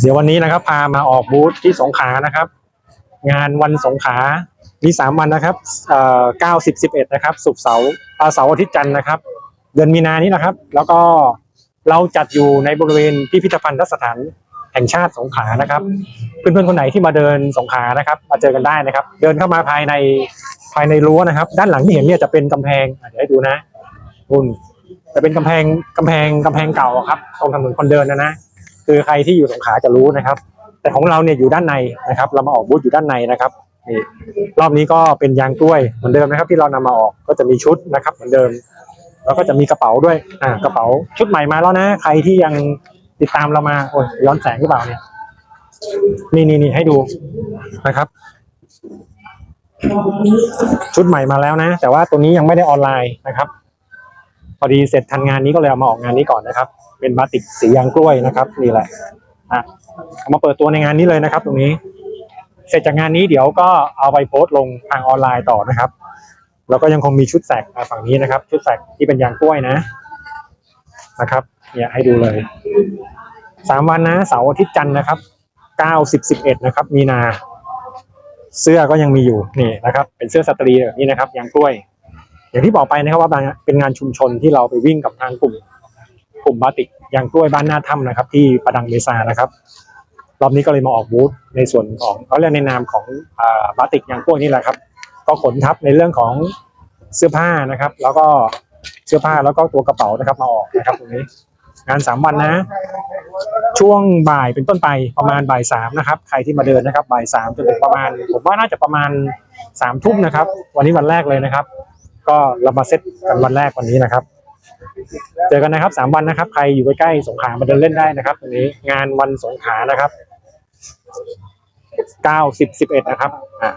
เดี๋ยววันนี้นะครับ พามาออกบูธที่สงขลานะครับ งานวันสงขลามีสามวันนะครับเอ่อเก้าสิบสิบเอ็ดนะครับศุกร์เสาร์เสาร์อาทิตย์จันทร์นะครับ เดือนมีนานี้นะครับ แล้วก็เราจัดอยู่ในบริเวณพิพิธภัณฑสถานแห่งชาติสงขลานะครับ เพื่อนๆคนไหนที่มาเดินสงขลานะครับ มาเจอกันได้นะครับ เดินเข้ามาภายในภายในรั้วนะครับ ด้านหลังที่เห็นเนี่ยจะเป็นกำแพงเดี๋ยวให้ดูนะคุณจะเป็นกำแพงกำแพงกำแพงเก่าครับตรงถนนคนเดินนะนะ คือใครที่อยู่สงขลาจะรู้นะครับ แต่ของเราเนี่ยอยู่ด้านในนะครับ เรามาออกบูธอยู่ด้านในนะครับนี่รอบนี้ก็เป็นยางกล้วยเหมือนเดิมนะครับ ที่เรานำมาออกก็จะมีชุดนะครับ เหมือนเดิม แล้วก็จะมีกระเป๋าด้วยอ่ากระเป๋าชุดใหม่มาแล้วนะ ใครที่ยังติดตามเรามาโอ้ยย้อนแสงหรือเปล่าเนี่ยนี่นี่นี่ให้ดูนะครับ ชุดใหม่มาแล้วนะ แต่ว่าตัวนี้ยังไม่ได้ออนไลน์นะครับ พอดีเสร็จทันงานนี้ก็เลยเอามาออกงานนี้ก่อนนะครับ เป็นบาติกสียางกล้วยนะครับนี่แหละอะเอามาเปิดตัวในงานนี้เลยนะครับ ตรงนี้ เสร็จจากงานนี้เดี๋ยวก็เอาไปโพสต์ลงทางออนไลน์ต่อนะครับ แล้วก็ยังคงมีชุดแสกฝั่งนี้นะครับ ชุดแสกที่เป็นยางกล้วยนะนะครับ เนี่ยให้ดูเลยสามวันนะเสาร์อาทิตย์จันทร์นะครับเก้าสิบสิบเอ็ดนะครับ มีนา เสื้อก็ยังมีอยู่นี่นะครับ เป็นเสื้อสตรีแบบนี้นะครับยางกล้วย อย่างที่บอกไปนะครับว่าเป็นงานชุมชนที่เราไปวิ่งกับทางกลุ่มกลุ่มบาติกอย่างกล้วยบ้านหน้าถ้ำนะครับ ที่ประดังเมษานะครับรอบนี้ก็เลยมาออกบูธในส่วนของเขาเรียกในนามของอบาติกอย่างกล้วยนี่แหละครับ ก็ขนทับในเรื่องของเสื้อผ้านะครับ แล้วก็เสื้อผ้าแล้วก็ตัวกระเป๋านะครับมาออกนะครับตรงนี้ งานสามวันนะ ช่วงบ่ายเป็นต้นไปประมาณบ่ายสามนะครับ ใครที่มาเดินนะครับบ่ายสามจนถึงประมาณ ผมว่าน่าจะประมาณสามทุ่มนะครับ วันนี้วันแรกเลยนะครับ ก็เรามาเซตกันวันแรกวันนี้นะครับ เจอกันนะครับสามวันนะครับ ใครอยู่ใกล้ๆสงขามาเดินเล่นได้นะครับตรงนี้งานวันสงขานะครับเก้าสิบสิบเอ็ดนะครับอ่า